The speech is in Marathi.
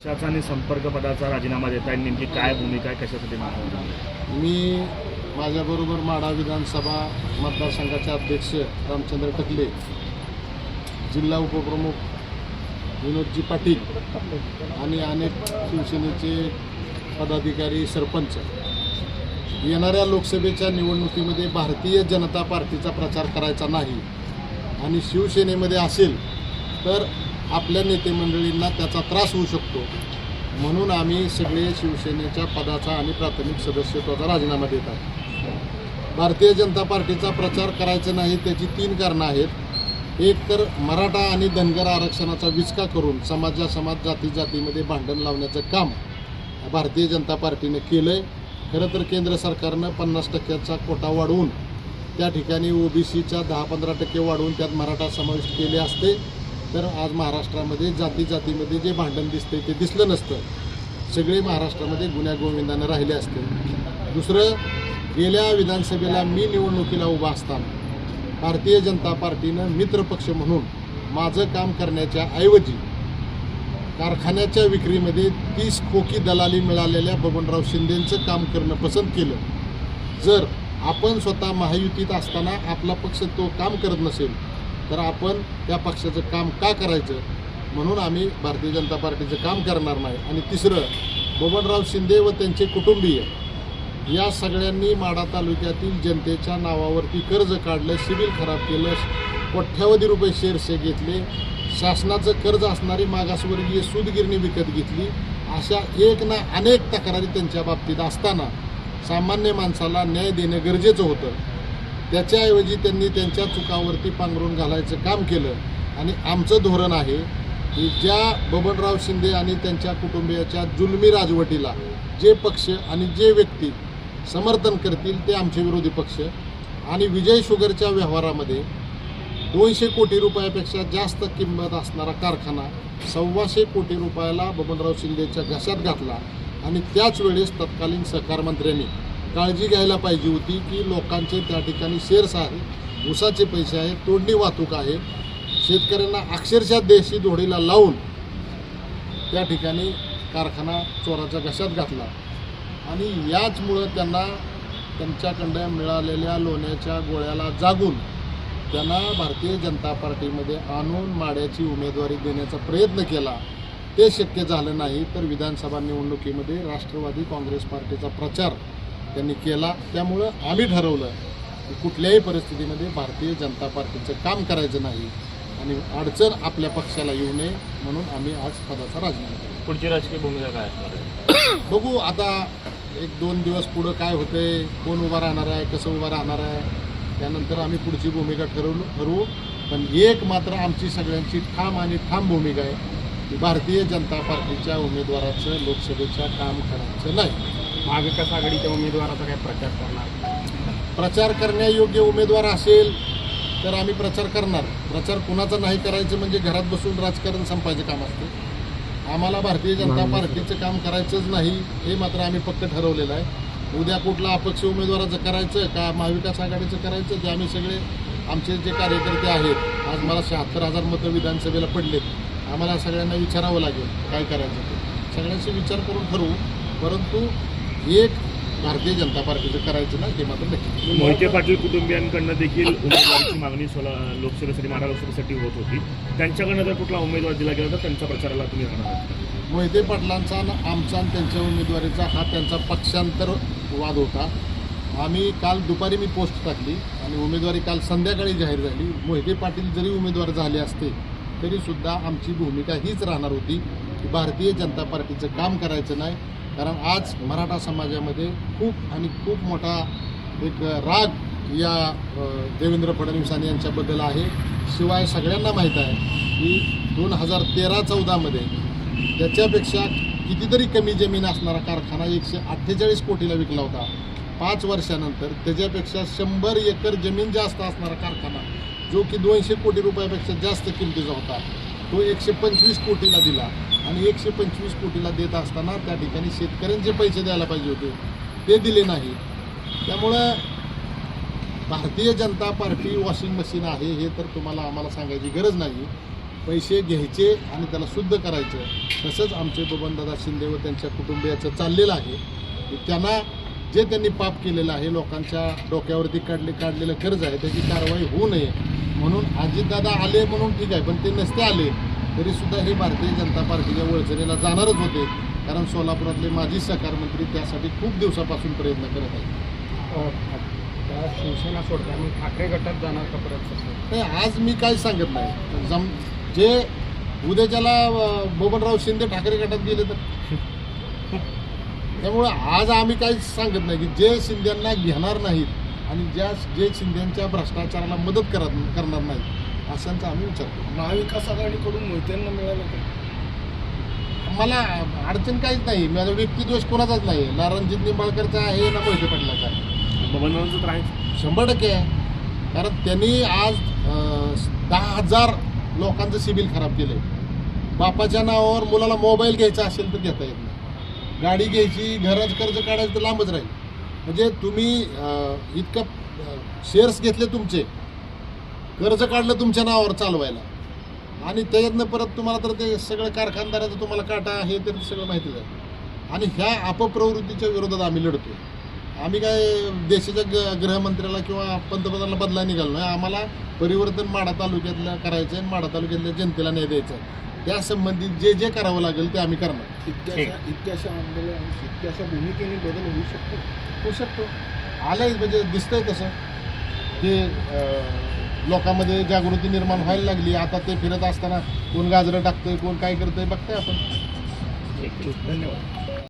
पक्षाचा आणि संपर्क पदाचा राजीनामा देत आहे नेमकी काय भूमिका आहे कशासाठी मी माझ्याबरोबर माढा विधानसभा मतदारसंघाचे अध्यक्ष रामचंद्र टकले जिल्हा उपप्रमुख विनोदजी पाटील आणि अनेक शिवसेनेचे पदाधिकारी सरपंच. येणाऱ्या लोकसभेच्या निवडणुकीमध्ये भारतीय जनता पार्टीचा प्रचार करायचा नाही आणि शिवसेनेमध्ये असेल तर आपल्या नेते मंडळींना त्याचा त्रास होऊ शकतो. म्हणून आम्ही सगळे शिवसेनेच्या पदाचा आणि प्राथमिक सदस्यत्वाचा राजीनामा देत आहोत. भारतीय जनता पार्टीचा प्रचार करायचा नाही त्याची तीन कारणं आहेत. एक तर मराठा आणि धनगर आरक्षणाचा विचका करून समाजा समाज जाती जातीमध्ये भांडण लावण्याचं काम भारतीय जनता पार्टीने केलं आहे खरं तर केंद्र सरकारनं पन्नास टक्क्याचा कोटा वाढवून त्या ठिकाणी ओबीसीच्या दहा पंधरा टक्के वाढवून त्यात मराठा समाविष्ट केले असते. तर आज महाराष्ट्रामध्ये जाती जातीमध्ये जे भांडण दिसते ते दिसलं नसतं. सगळे महाराष्ट्रामध्ये गुन्ह्यागोविंदानं राहिले असते दुसरं गेल्या विधानसभेला मी निवडणुकीला उभा असताना भारतीय जनता पार्टीनं मित्रपक्ष म्हणून माझं काम करण्याच्या ऐवजी कारखान्याच्या विक्रीमध्ये तीस खोकी दलाली मिळालेल्या बबनराव शिंदेंचं काम करणं पसंत केलं. जर आपण स्वतः महायुतीत असताना आपला पक्ष तो काम करत नसेल तर आपण त्या पक्षाचं काम का करायचं? म्हणून आम्ही भारतीय जनता पार्टीचं काम करणार नाही. आणि तिसरं बबनराव शिंदे व त्यांचे कुटुंबीय या सगळ्यांनी माडा तालुक्यातील जनतेच्या नावावरती कर्ज काढलं सिबिल खराब केलं कोट्यावधी रुपये शेअर्सचे घेतले शासनाचं कर्ज असणारी मागासवर्गीय सूदगिरणी विकत घेतली अशा एक ना अनेक तक्रारी त्यांच्या बाबतीत असताना सामान्य माणसाला न्याय देणं गरजेचं होतं. त्याच्याऐवजी त्यांनी त्यांच्या चुकावरती पांघरून घालायचं काम केलं. आणि आमचं धोरण आहे की ज्या बबनराव शिंदे आणि त्यांच्या कुटुंबियाच्या जुलमी राजवटीला जे पक्ष आणि जे व्यक्ती समर्थन करतील ते आमचे विरोधी पक्ष. आणि विजय शुगरच्या व्यवहारामध्ये दोनशे कोटी रुपयापेक्षा जास्त किंमत असणारा कारखाना सव्वाशे कोटी रुपयाला बबनराव शिंदेच्या घशात घातला. आणि त्याच वेळेस तत्कालीन सहकार मंत्र्यांनी काळजी घ्यायला पाहिजे होती की लोकांचे त्या ठिकाणी शेअर्स आहेत ऊसाचे पैसे आहेत तोडणी वाहतूक आहे. शेतकऱ्यांना अक्षरशः देशी धोडीला लावून त्या ठिकाणी कारखाना चोराच्या घशात घातला. आणि याचमुळं त्यांना त्यांच्याकडं मिळालेल्या लोण्याच्या गोळ्याला जागून त्यांना भारतीय जनता पार्टीमध्ये आणून माड्याची उमेदवारी देण्याचा प्रयत्न केला. ते शक्य झालं नाही तर विधानसभा निवडणुकीमध्ये राष्ट्रवादी काँग्रेस पार्टीचा प्रचार त्यांनी केला. त्यामुळं आम्ही ठरवलं की कुठल्याही परिस्थितीमध्ये भारतीय जनता पार्टीचं काम करायचं नाही आणि अडचण आपल्या पक्षाला येऊ नये म्हणून आम्ही आज पदाचा राजीनामा केला. पुढची राजकीय भूमिका काय असणार बघू आता एक दोन दिवस पुढं काय होतंय कोण उभा राहणार आहे कसं उभा राहणार आहे त्यानंतर आम्ही पुढची भूमिका ठरवू ठरवू. पण एक मात्र आमची सगळ्यांची ठाम आणि ठाम भूमिका आहे की भारतीय जनता पार्टीच्या उमेदवाराचं लोकसभेच्या काम करायचं नाही. महाविकास आघाडीच्या उमेदवाराचा काय प्रचार करणार? प्रचार करण्यायोग्य उमेदवार असेल तर आम्ही प्रचार करणार. प्रचार कुणाचा नाही करायचं म्हणजे घरात बसून राजकारण संपायचं काम असते. आम्हाला भारतीय जनता पार्टीचं काम करायचंच नाही हे मात्र आम्ही पक्क ठरवलेलं आहे. उद्या कुठला अपक्ष उमेदवाराचं करायचं का महाविकास आघाडीचं करायचं ते आम्ही सगळे आमचे जे कार्यकर्ते आहेत आज मला शहात्तर हजार मतं विधानसभेला पडलेत. आम्हाला सगळ्यांना विचारावं लागेल काय करायचं ते. सगळ्यांशी विचार करून ठरवू. परंतु एक भारतीय जनता पार्टीचं करायचं नाही हे मात्र नक्की. मोहिते पाटील कुटुंबियांकडनं देखील उमेदवारीची मागणी सोला लोकसभेसाठी महाराष्ट्र लोकसभेसाठी होत होती. त्यांच्याकडनं जर कुठला उमेदवार दिला गेला तर त्यांच्या प्रचाराला तुम्ही राहणार आहात. मोहिते पाटलांचा आणि आमचा आणि त्यांच्या उमेदवारीचा हा त्यांचा पक्षांतर वाद होता. आम्ही काल दुपारी मी पोस्ट टाकली आणि उमेदवारी काल संध्याकाळी जाहीर झाली. मोहिते पाटील जरी उमेदवार झाले असते तरीसुद्धा आमची भूमिका हीच राहणार होती की भारतीय जनता पार्टीचं काम करायचं नाही कारण आज मराठा समाजामध्ये खूप आणि खूप मोठा एक राग या देवेंद्र फडणवीसांनी यांच्याबद्दल आहे. शिवाय सगळ्यांना माहीत आहे की दोन हजार तेरा चौदामध्ये त्याच्यापेक्षा कितीतरी कमी जमीन असणारा कारखाना एकशे अठ्ठेचाळीस कोटीला विकला होता. पाच वर्षानंतर त्याच्यापेक्षा शंभर एकर जमीन जास्त असणारा कारखाना जो की दोनशे कोटी रुपयापेक्षा जास्त किमतीचा होता. तो एकशे पंचवीस कोटीला दिला. आणि एकशे पंचवीस कोटीला देत असताना त्या ठिकाणी शेतकऱ्यांचे पैसे द्यायला पाहिजे होते. ते दिले नाही. त्यामुळं Bharatiya Janata party washing machine आहे हे तर तुम्हाला आम्हाला सांगायची गरज नाही. पैसे घ्यायचे आणि त्याला शुद्ध करायचं. तसंच आमचे बबनदादा शिंदे व त्यांच्या कुटुंबियाचं चाललेलं आहे. त्यांना जे त्यांनी पाप केलेलं आहे लोकांच्या डोक्यावरती काढले काढलेलं कर्ज आहे त्याची कारवाई होऊ नये. म्हणून अजितदादा आले म्हणून ठीक आहे पण ते नसते आले तरीसुद्धा हे भारतीय जनता पार्टीच्या वळचणीला जाणारच होते. कारण सोलापुरातले माजी सहकार मंत्री त्यासाठी खूप दिवसापासून प्रयत्न करत आहेत. शिवसेना सोडता ठाकरे गटात जाणार का परत? नाही आज मी काही सांगत नाही. जम जे उद्याच्याला बबनराव शिंदे ठाकरे गटात गेले तर? त्यामुळं आज आम्ही काहीच सांगत नाही की जे शिंद्यांना घेणार नाहीत आणि ज्या जे शिंद्यांच्या भ्रष्टाचाराला मदत करत करणार नाहीत अशांचा आम्ही विचार करतो महाविकास आघाडीकडून मोहित्यांना मिळालं का? मला अडचण काहीच नाही. माझा व्यक्तिद्वेष कोणाचाच नाही. ना रणजित निंबाळकरचा आहे ना मोहिते पाटलाचा आहे. बबनरावांचं तर आहे. शंभर टक्के आहे. कारण त्यांनी आज दहा हजार लोकांचं सिबिल खराब केलं आहे बापाच्या नावावर मुलाला मोबाईल घ्यायचा असेल तर घेता येत नाही. गाडी घ्यायची घराचं कर्ज काढायचं तर लांबच राहील. म्हणजे तुम्ही इतकं शेअर्स घेतले तुमचे कर्ज काढलं तुमच्या नावावर चालवायला. आणि त्याच्यातनं परत तुम्हाला तर ते सगळं कारखानदाराचं तुम्हाला काटा हे तर सगळं माहिती झालं आणि ह्या अपप्रवृत्तीच्या विरोधात आम्ही लढतो आम्ही काय देशाच्या ग गृहमंत्र्याला किंवा पंतप्रधानाला बदला निघालो नाही. आम्हाला परिवर्तन माडा तालुक्यातलं करायचं आहे माडा तालुक्यातल्या जनतेला न्याय द्यायचा आहे त्या संबंधित जे जे करावं लागेल ते आम्ही करणार. इतक्याशा इतक्याशा आंदोलन इतक्याशा भूमिकेने बदल होऊ शकतो. होऊ शकतो. आलंय म्हणजे दिसतंय तसं. की अं, लोकांमध्ये जागृती निर्माण व्हायला लागली. आता ते फिरत असताना कोण गाजरं टाकतंय कोण काय करतंय बघताय आपण. धन्यवाद.